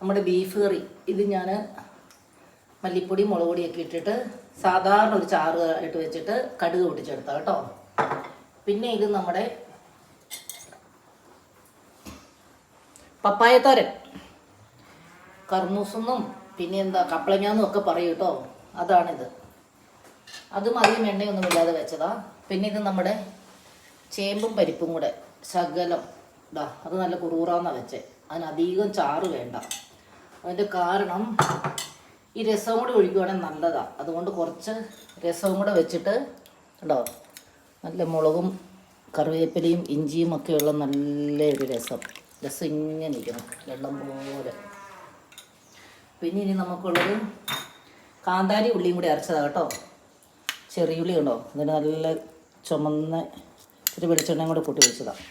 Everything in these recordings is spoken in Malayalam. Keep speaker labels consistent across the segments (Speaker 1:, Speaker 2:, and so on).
Speaker 1: നമ്മുടെ ബീഫ് കറി ഇത് ഞാൻ മല്ലിപ്പൊടി മുളക് പൊടിയൊക്കെ ഇട്ടിട്ട് സാധാരണ ഒരു ചാറ് ഇട്ട് വെച്ചിട്ട് കടുക് പൊട്ടിച്ചെടുത്ത കേട്ടോ. പിന്നെ ഇത് നമ്മുടെ പപ്പായത്തോരൻ. കർമൂസെന്നും പിന്നെ എന്താ കപ്പളങ്ങാന്നും ഒക്കെ പറയും കേട്ടോ. അതാണിത്. അതും അധികം എണ്ണയൊന്നും ഇല്ലാതെ വെച്ചതാ. പിന്നെ ഇത് നമ്മുടെ ചേമ്പും പരിപ്പും കൂടെ ശകലം. ഇതാ അത് നല്ല കുറൂറാന്നാണ് വെച്ചേ. അതിനധികം ചാറ് വേണ്ട. അതിന്റെ കാരണം ഈ രസവും കൂടി ഒഴിക്കുവാണെങ്കിൽ നല്ലതാണ് അതുകൊണ്ട് കുറച്ച് രസവും കൂടെ വെച്ചിട്ട് കണ്ടോ? നല്ല മുളകും കറിവേപ്പിലയും ഇഞ്ചിയും ഒക്കെയുള്ള നല്ല ഒരു രസം. രസം ഇങ്ങനെ ഇരിക്കണം വെള്ളം പോലെ. പിന്നെ ഇനി നമുക്കുള്ളത് കാന്താരി ഉള്ളിയും കൂടി അരച്ചതാണ് കേട്ടോ. ചെറിയുള്ളി ഉണ്ടോ അതിന് നല്ല ചുമന്ന ഇത്തിരി വെളിച്ചെണ്ണയും കൂടെ കൂട്ടി വെച്ചതാണ്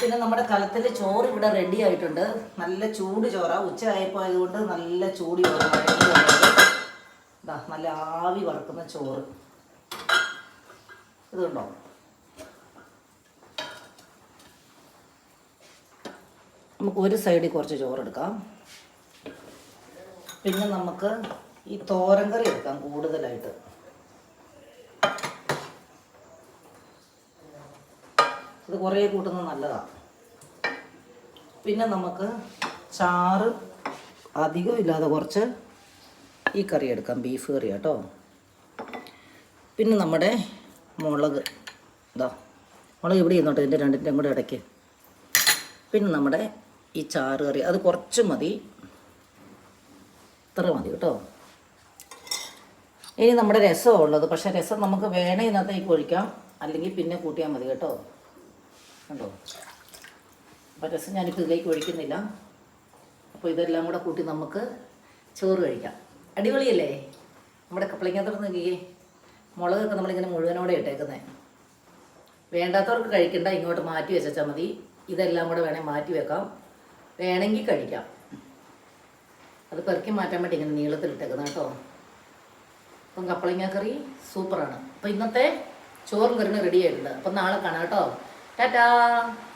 Speaker 1: പിന്നെ നമ്മുടെ കലത്തിൽ ചോറ് ഇവിടെ റെഡി ആയിട്ടുണ്ട്. നല്ല ചൂട് ചോറാ. ഉച്ച ആയപ്പോൾ ആയതുകൊണ്ട് നല്ല ചൂട് ചോറ്. നല്ല ആവി വറക്കുന്ന ചോറ്. ഇതുണ്ടോ? നമുക്ക് ഒരു സൈഡിൽ കുറച്ച് ചോറെടുക്കാം. പിന്നെ നമുക്ക് ഈ തോരൻ കറി എടുക്കാം കൂടുതലായിട്ട്. ഇത് കുറേ കൂട്ടുന്നത് നല്ലതാണ് പിന്നെ നമുക്ക് ചാറ് അധികം ഇല്ലാതെ കുറച്ച് ഈ കറി എടുക്കാം ബീഫ് കറി കേട്ടോ. പിന്നെ നമ്മുടെ മുളക്. ഇതാ മുളക് ഇവിടെ ഇരുന്നോട്ടെ ഇതിന്റെ രണ്ടിന്റെയും കൂടെ ഇടയ്ക്ക്. പിന്നെ നമ്മുടെ ഈ ചാറ് കറി അത് കുറച്ച് മതി. ഇത്ര മതി കേട്ടോ. ഇനി നമ്മുടെ രസമാണ് ഉള്ളത് പക്ഷേ രസം നമുക്ക് വേണേ ഇതിനകത്തേക്ക് ഒഴിക്കാം അല്ലെങ്കിൽ പിന്നെ കൂട്ടിയാൽ മതി കേട്ടോ. കണ്ടോ? അപ്പോൾ രസം ഞാനിപ്പോൾ ഇതിലേക്ക് ഒഴിക്കുന്നില്ല. അപ്പോൾ ഇതെല്ലാം കൂടെ കൂട്ടി നമുക്ക് ചോറ് കഴിക്കാം. അടിപൊളിയല്ലേ? നമ്മുടെ കപ്പളങ്ങാത്തോട് നോക്കിയേ മുളകൊക്കെ നമ്മളിങ്ങനെ മുഴുവനോടെ ഇട്ടേക്കുന്നത് വേണ്ടാത്തവർക്ക് കഴിക്കണ്ട ഇങ്ങോട്ട് മാറ്റി വെച്ചാൽ മതി. ഇതെല്ലാം കൂടെ വേണേൽ മാറ്റി വെക്കാം. വേണമെങ്കിൽ കഴിക്കാം. അത് പെറുക്കി മാറ്റാൻ വേണ്ടി ഇങ്ങനെ നീളത്തിലിട്ടേക്കുന്നത് കേട്ടോ. അപ്പം കപ്പളങ്ങ കറി സൂപ്പറാണ്. അപ്പം ഇന്നത്തെ ചോറും കറിന് റെഡി ആയിട്ടുണ്ട്. അപ്പം നാളെ കാണാം കേട്ടോ. 拜拜